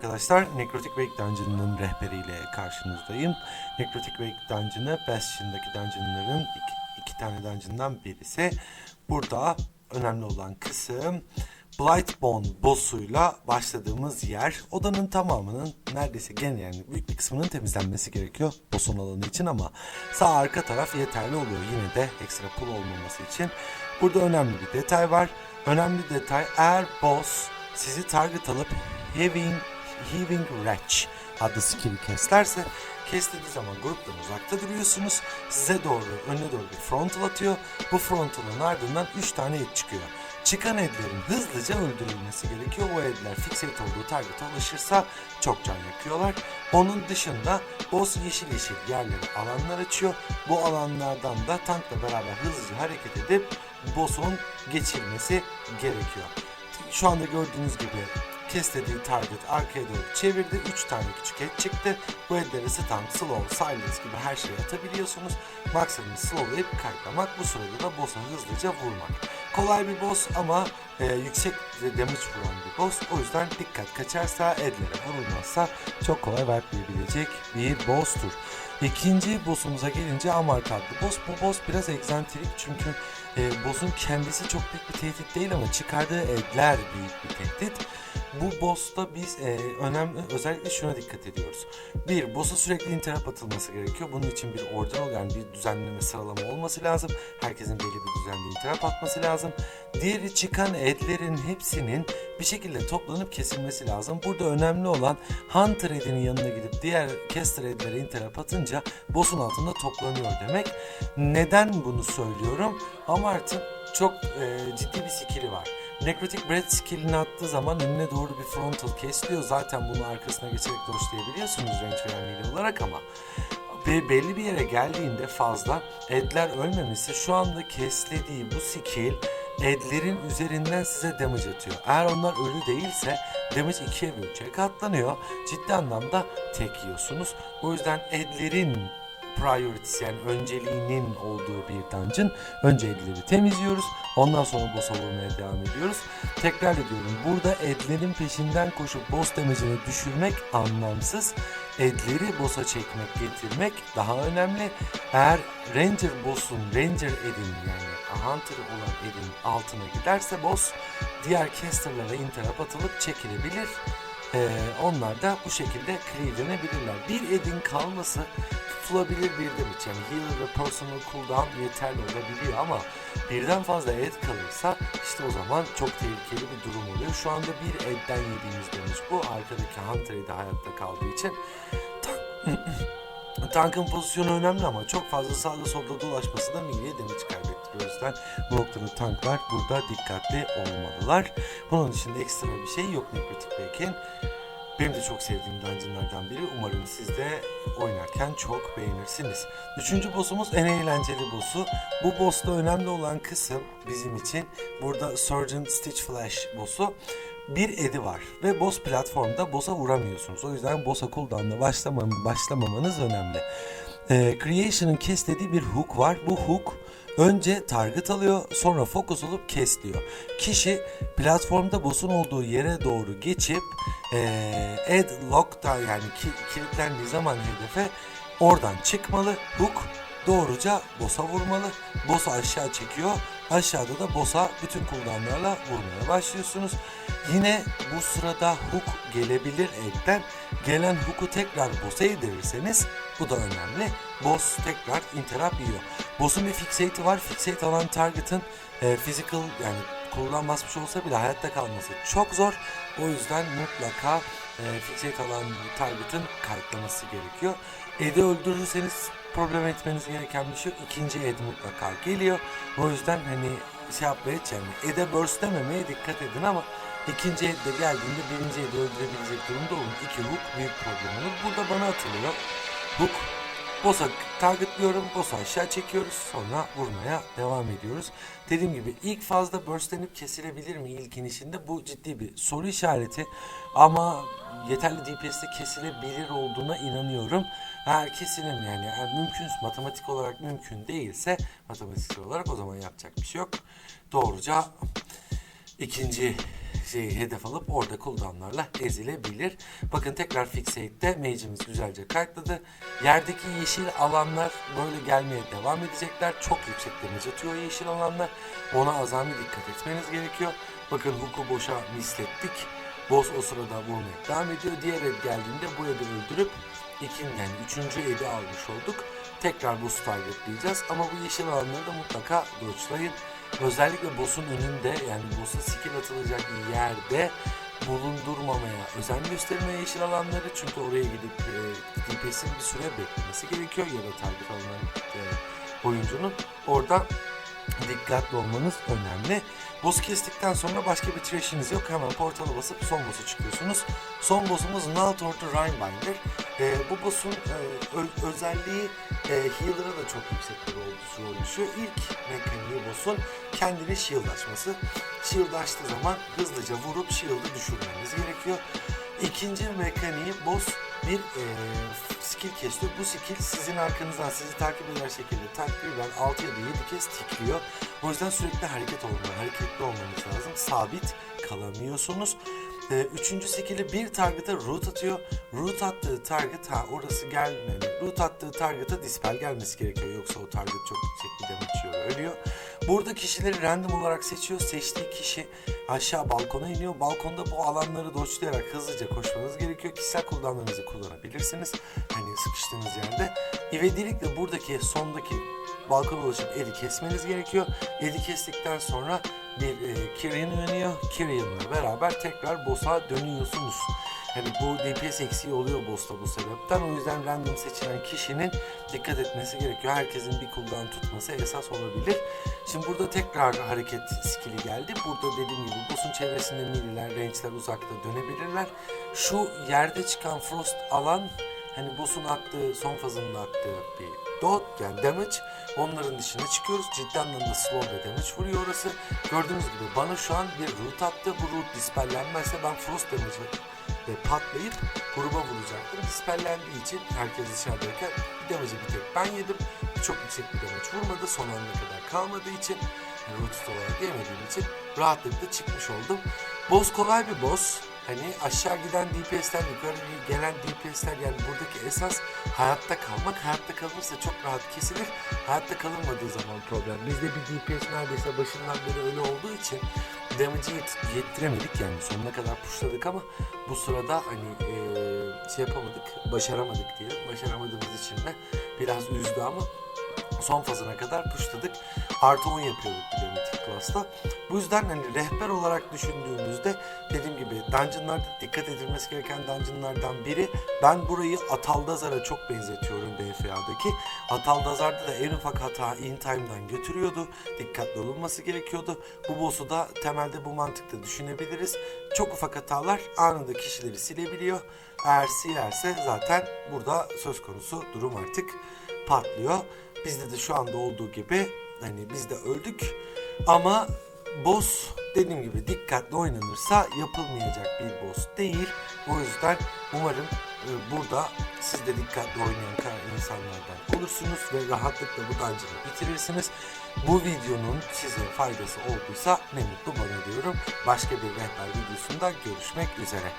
Arkadaşlar Necrotic Wake Dungeon'ın rehberiyle karşınızdayım. Necrotic Wake Dungeon'ı Bastion'daki dungeon'ların iki, iki tane dungeon'dan birisi. Burada önemli olan kısım Blightbone boss'uyla başladığımız yer. Odanın tamamının neredeyse gene yani büyük bir kısmının temizlenmesi gerekiyor boss'un alanı için ama sağ arka taraf yeterli oluyor yine de ekstra pull olmaması için. Burada önemli bir detay var. Önemli detay eğer boss sizi target alıp Heaving, Heaving Wretch adlı skill'i keslerse kestiği zaman gruptan uzakta duruyorsunuz. Size doğru, önüne doğru bir frontal atıyor. Bu frontalın ardından 3 tane et çıkıyor. Çıkan edlerin hızlıca öldürülmesi gerekiyor. O edler fixate olduğu target'a ulaşırsa çok can yakıyorlar. Onun dışında boss yeşil yeşil yerlere alanlar açıyor. Bu alanlardan da tankla beraber hızlıca hareket edip boss'un geçilmesi gerekiyor. Şu anda gördüğünüz gibi kestediği target arkaya doğru çevirdi. 3 tane küçük head çıktı. Bu headleri stun, slow, silence gibi her şeyi atabiliyorsunuz. Maksadımız slowlayıp kayıtlamak. Bu sırada da boss'a hızlıca vurmak. Kolay bir boss ama e, yüksek damage vuran bir boss. O yüzden dikkat kaçarsa, edlere vurulmazsa çok kolay wipe'leyebilecek bir boss'tur. İkinci boss'umuza gelince Amark adlı boss. Bu boss biraz egzantrik çünkü e, boss'un kendisi çok büyük bir tehdit değil ama çıkardığı edler büyük bir tehdit. Bu boss'ta biz e, önemli özellikle şuna dikkat ediyoruz. Bir, boss'a sürekli interrupt atılması gerekiyor. Bunun için bir order yani bir düzenleme sıralama olması lazım. Herkesin belli bir düzenli interrupt atması lazım. Diğeri çıkan edlerin hepsinin bir şekilde toplanıp kesilmesi lazım. Burada önemli olan Hunter edinin yanına gidip diğer Caster edlere interrupt atınca boss'un altında toplanıyor demek. Neden bunu söylüyorum? Amart'ın çok e, ciddi bir skill'i var. Necrotic Breath skillini attığı zaman önüne doğru bir frontal kesliyor. Zaten bunu arkasına geçerek doşlayabiliyorsunuz range melee olarak ama ve belli bir yere geldiğinde fazla edler ölmemesi şu anda keslediği bu skill edlerin üzerinden size damage atıyor. Eğer onlar ölü değilse damage ikiye ve üçe katlanıyor. Ciddi anlamda tek yiyorsunuz. O yüzden edlerin priority'si yani önceliğinin olduğu bir dungeon. Önce edleri temizliyoruz. Ondan sonra boss'a vurmaya devam ediyoruz. Tekrar ediyorum. Burada edlerin peşinden koşup boss damage'ini düşürmek anlamsız. Edleri boss'a çekmek, getirmek daha önemli. Eğer Ranger boss'un, Ranger edin yani Hunter olan edin altına giderse boss diğer caster'lara interrupt atılıp çekilebilir. Ee, onlar da bu şekilde clearlenebilirler. Bir edin kalması tutulabilir bir damage yani healer ve personal cooldown yeterli olabiliyor ama birden fazla ed kalırsa işte o zaman çok tehlikeli bir durum oluyor. Şu anda bir edden yediğimiz damage bu. Arkadaki Hunter edi hayatta kaldığı için Tank- Tankın pozisyonu önemli ama çok fazla sağda solda dolaşması da milliye damage O yüzden bu noktada tanklar burada dikkatli olmalılar. Bunun dışında ekstra bir şey yok Necrotic Wake'in. Benim de çok sevdiğim dungeonlardan biri. Umarım siz de oynarken çok beğenirsiniz. Üçüncü boss'umuz en eğlenceli boss'u. Bu boss'ta önemli olan kısım bizim için burada Surgeon Stitch Flash boss'u. Bir edi var ve boss platformda boss'a vuramıyorsunuz. O yüzden boss'a cooldown'la başlamam başlamamanız önemli. Ee, Creation'ın kes dediği bir hook var. Bu hook önce target alıyor sonra fokus olup kes diyor. Kişi platformda boss'un olduğu yere doğru geçip ee, add lock'ta yani ki- kilitlendiği zaman hedefe oradan çıkmalı. Hook doğruca boss'a vurmalı. Boss'u aşağı çekiyor. Aşağıda da boss'a bütün cooldown'larla vurmaya başlıyorsunuz. Yine bu sırada hook gelebilir elden. Gelen hook'u tekrar boss'a yedirirseniz bu da önemli. Boss tekrar interrupt yiyor. Boss'un bir fixate'i var. Fixate alan target'ın e, physical yani cooldown basmış olsa bile hayatta kalması çok zor. O yüzden mutlaka e, fixate alan target'ın kayıtlaması gerekiyor. Ed'i öldürürseniz problem etmeniz gereken bir şey yok. İkinci ed mutlaka geliyor. O yüzden hani şey yapmaya yani ed'e burst dememeye dikkat edin ama ikinci ed de geldiğinde birinci ed'i öldürebilecek durumda olun. İki hook büyük problem olur. Burada bana atılıyor. Hook Boss'a targetlıyorum, boss'u aşağı çekiyoruz, sonra vurmaya devam ediyoruz. Dediğim gibi ilk fazla burstlenip kesilebilir mi ilk inişinde? Bu ciddi bir soru işareti ama yeterli DPS'te kesilebilir olduğuna inanıyorum. Eğer kesilim yani eğer mümkün, matematik olarak mümkün değilse matematiksel olarak o zaman yapacak bir şey yok. Doğruca ikinci şey, hedef alıp orada cooldownlarla ezilebilir. Bakın tekrar fixate'de mage'imiz güzelce kayıtladı. Yerdeki yeşil alanlar böyle gelmeye devam edecekler. Çok yüksek damage atıyor yeşil alanlar. Ona azami dikkat etmeniz gerekiyor. Bakın hook'u boşa mislettik. Boss o sırada vurmaya devam ediyor. Diğer ed geldiğinde bu edi öldürüp ikinci yani üçüncü edi almış olduk. Tekrar boss'u targetleyeceğiz ama bu yeşil alanları da mutlaka dodge'layın. Özellikle boss'un önünde yani boss'a skill atılacak yerde bulundurmamaya özen göstermeye yeşil alanları çünkü oraya gidip e, DPS'in bir süre beklemesi gerekiyor ya da target alınan e, oyuncunun. Orada dikkatli olmanız önemli. Boss kestikten sonra başka bir trash'iniz yok. Hemen portala basıp son boss'a çıkıyorsunuz. Son boss'umuz Naltortu Rhinebinder. Ee, bu boss'un e, özelliği e, healer'a da çok yüksek bir rol, düşüyor. İlk mekaniği boss'un kendini shield açması. Shield açtığı zaman hızlıca vurup shield'ı düşürmeniz gerekiyor. İkinci mekaniği boss bir e, skill kesiyor. Bu skill sizin arkanızdan sizi takip eder şekilde takriben 6 ya da 7 kez tikliyor. O yüzden sürekli hareket olma, hareketli olmanız lazım. Sabit kalamıyorsunuz. E, üçüncü skill'i bir target'a root atıyor. Root attığı target ha orası gelmedi. Root attığı target'a dispel gelmesi gerekiyor. Yoksa o target çok yüksek bir ölüyor. Burada kişileri random olarak seçiyor. Seçtiği kişi aşağı balkona iniyor. Balkonda bu alanları doçlayarak hızlıca koşmanız gerekiyor. Kişisel kullanmanızı kullanabilirsiniz. Hani sıkıştığınız yerde. İvedilikle buradaki sondaki balkona ulaşıp eli kesmeniz gerekiyor. Eli kestikten sonra e, Kyrian uyanıyor. Kyrian'la beraber tekrar boss'a dönüyorsunuz. Hani bu DPS eksiği oluyor boss'ta bu sebepten. O yüzden random seçilen kişinin dikkat etmesi gerekiyor. Herkesin bir cooldown tutması esas olabilir. Şimdi burada tekrar hareket skill'i geldi. Burada dediğim gibi boss'un çevresinde milliler, range'ler uzakta dönebilirler. Şu yerde çıkan frost alan hani boss'un attığı, son fazında attığı bir dot yani damage. Onların dışına çıkıyoruz. Ciddi anlamda slow ve damage vuruyor orası. Gördüğünüz gibi bana şu an bir root attı. Bu root dispellenmezse ben frost damage ve patlayıp gruba vuracaktım. Dispellendiği için herkes dışarıdayken damage'ı bir tek ben yedim. Çok yüksek bir damage vurmadı. Son ana kadar kalmadığı için yani root olarak yemediğim için rahatlıkla çıkmış oldum. Boss kolay bir boss. Hani aşağı giden DPS'ler, yukarı gelen DPS'ler yani buradaki esas hayatta kalmak. Hayatta kalınırsa çok rahat kesilir. Hayatta kalınmadığı zaman problem. Bizde bir DPS neredeyse başından beri öyle olduğu için damage'i yet- yettiremedik yani sonuna kadar pushladık ama bu sırada hani eee, şey yapamadık, başaramadık diye. Başaramadığımız için de biraz üzdü ama son fazına kadar pushladık. Artı 10 yapıyorduk bir de Mythic Class'ta. Bu yüzden hani rehber olarak düşündüğümüzde dediğim gibi dungeonlarda dikkat edilmesi gereken dungeonlardan biri. Ben burayı Ataldazar'a çok benzetiyorum BFA'daki. Ataldazar'da da en ufak hata in time'dan götürüyordu. Dikkatli olunması gerekiyordu. Bu boss'u da temelde bu mantıkla düşünebiliriz. Çok ufak hatalar anında kişileri silebiliyor. Eğer silerse zaten burada söz konusu durum artık patlıyor. Bizde de şu anda olduğu gibi hani biz de öldük ama boss dediğim gibi dikkatli oynanırsa yapılmayacak bir boss değil. O yüzden umarım e, burada siz de dikkatli oynayan insanlardan olursunuz ve rahatlıkla bu dungeon'ı bitirirsiniz. Bu videonun size faydası olduysa ne mutlu bana diyorum. Başka bir rehber videosunda görüşmek üzere.